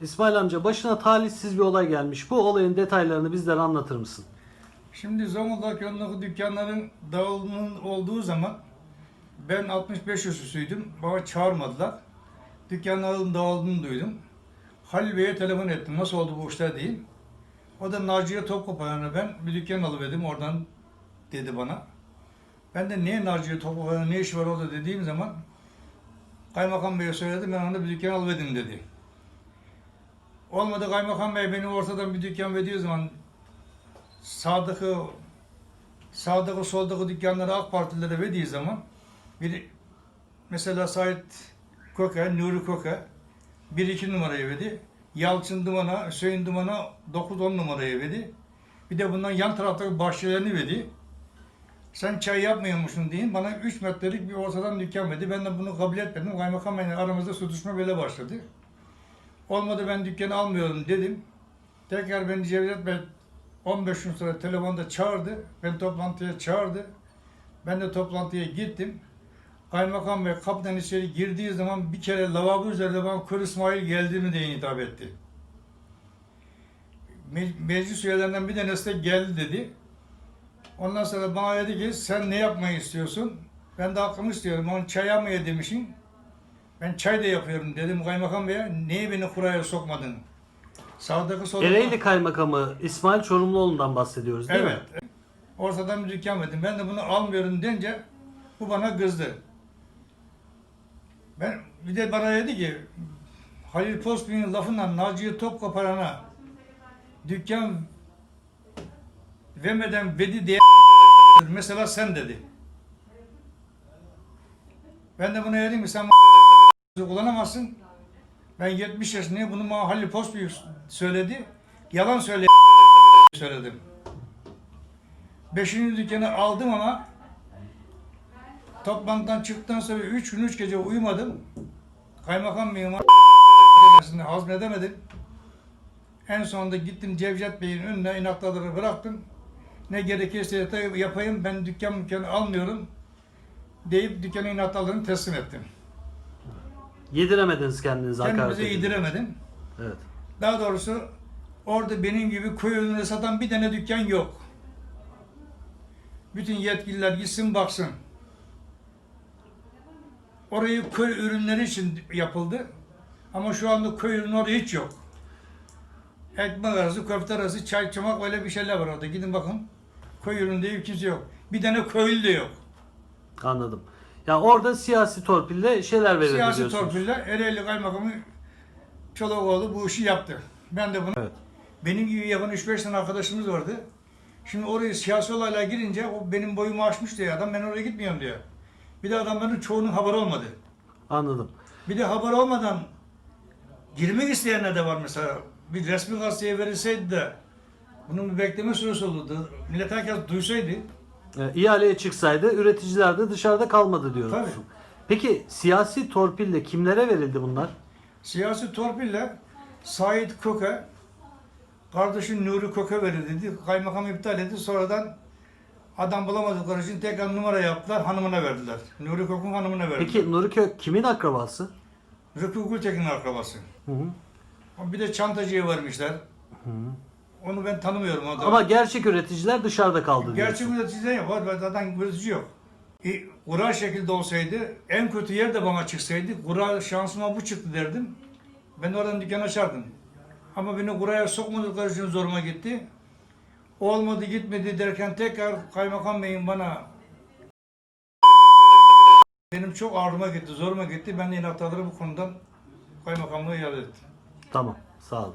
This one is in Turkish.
İsmail amca başına talihsiz bir olay gelmiş. Bu olayın detaylarını bizlere anlatır mısın? Şimdi Zonguldak yolundaki dükkanların dağılımının olduğu zaman ben 65 yaşüstüydüm. Bana çağırmadılar. Dükkanların dağıldığını duydum. Halil Bey'e telefon ettim. Nasıl oldu bu işler diyeyim. O da Naciye Topkapı'na ben bir dükkan alıverdim oradan dedi bana. Ben de niye Naciye Topkapı'na ne iş var orada dediğim zaman Kaymakam Bey'e söyledim ben ona bir dükkan alıverdim dedi. Olmadı Kaymakam Bey beni ortadan bir dükkan verdiği zaman sağdaki sağdaki soldaki dükkanları AK Partililere verdiği zaman bir mesela Sait Koka, Nuri Koka 1-2 numarayı verdi. Yalçın Duman'a, Hüseyin Duman'a 9-10 numarayı verdi. Bir de bundan yan taraftaki bahçelerini verdi. Sen çay yapmıyormuşsun deyin. Bana 3 metrelik bir ortadan dükkan verdi. Ben de bunu kabul etmedim. Kaymakam aramızda sürtüşme böyle başladı. Olmadı ben dükkanı almıyorum dedim. Tekrar beni Cevdet Bey 15 gün sonra telefonda çağırdı. Ben toplantıya çağırdı. Ben de toplantıya gittim. Kaymakam Bey kapıdan içeri girdiği zaman bir kere lavabo üzerinde bana Kır İsmail geldi mi diye hitap etti. Me- meclis üyelerinden bir tanesi de geldi dedi. Ondan sonra bana dedi ki sen ne yapmayı istiyorsun? Ben de hakkımı istiyorum. Onu çay yapmaya demişsin. Ben çay da yapıyorum dedim kaymakam beye. Niye beni kuraya sokmadın? Sağdaki soldaki... Ereğli Kaymakamı İsmail Çorumluoğlu'ndan bahsediyoruz değil Evet. mi? Ortadan bir dükkan verdim. Ben de bunu almıyorum deyince bu bana kızdı. Ben bir de bana dedi ki Halil Postbin'in lafından Naciye Topkaparan'a dükkan vermeden vedi diye mesela sen dedi. Ben de buna dedim ki sen kullanamazsın. Ben 70 yaşındayım. Bunu bana Halil Postbin söyledi. Yalan söyle söyledim. Beşinci dükkanı aldım ama toplantıdan çıktıktan sonra üç gün üç gece uyumadım. Kaymakam mimar demesini hazmedemedim. En sonunda gittim Cevdet Bey'in önüne inatları bıraktım. Ne gerekirse yapayım ben dükkan mükkanı almıyorum deyip dükkanın inatlarını teslim ettim. Yediremediniz kendinizi hakaret Kendimize edin. yediremedim. Evet. Daha doğrusu orada benim gibi köy ürünleri satan bir tane dükkan yok. Bütün yetkililer gitsin baksın. Orayı köy ürünleri için yapıldı. Ama şu anda köy ürünü orada hiç yok. Ekmek arası, köfte arası, çay, çomak öyle bir şeyler var orada. Gidin bakın. Köy ürünü diye kimse yok. Bir tane köylü de yok. Anladım. Ya orada siyasi torpille şeyler verildi Siyasi diyorsunuz. torpille Ereğli Kaymakamı Çolakoğlu bu işi yaptı. Ben de bunu Evet. benim gibi yapan 3-5 tane arkadaşımız vardı. Şimdi oraya siyasi olaylar girince o benim boyumu aşmış diyor adam ben oraya gitmiyorum diyor. Bir de adamların çoğunun haberi olmadı. Anladım. Bir de haber olmadan girmek isteyenler de var mesela. Bir resmi gazeteye verilseydi de bunun bir bekleme süresi olurdu. Millet herkes duysaydı. E, ihaleye çıksaydı üreticiler de dışarıda kalmadı diyorsun. Tabii. Peki siyasi torpille kimlere verildi bunlar? Siyasi torpille Sait Köke, kardeşi Nuri Köke verildi. Kaymakam iptal etti. Sonradan adam bulamadıkları için tekrar numara yaptılar. Hanımına verdiler. Nuri Kök'ün hanımına verdiler. Peki Nuri Kök kimin akrabası? Rıfkı Gültekin'in akrabası. Hı hı. Bir de çantacıya vermişler. Onu ben tanımıyorum. O. Ama gerçek üreticiler dışarıda kaldı Gerçek diyorsun. üretici de var. Zaten üretici yok. E, Kura şekilde olsaydı, en kötü yer de bana çıksaydı, kura şansıma bu çıktı derdim. Ben oradan dükkan açardım. Ama beni kuraya sokmadıkları için zoruma gitti. Olmadı gitmedi derken tekrar kaymakam beyin bana benim çok ağrıma gitti, zoruma gitti. Ben de inatlarım bu konudan kaymakamlığı iade ettim. Tamam. Sağ olun.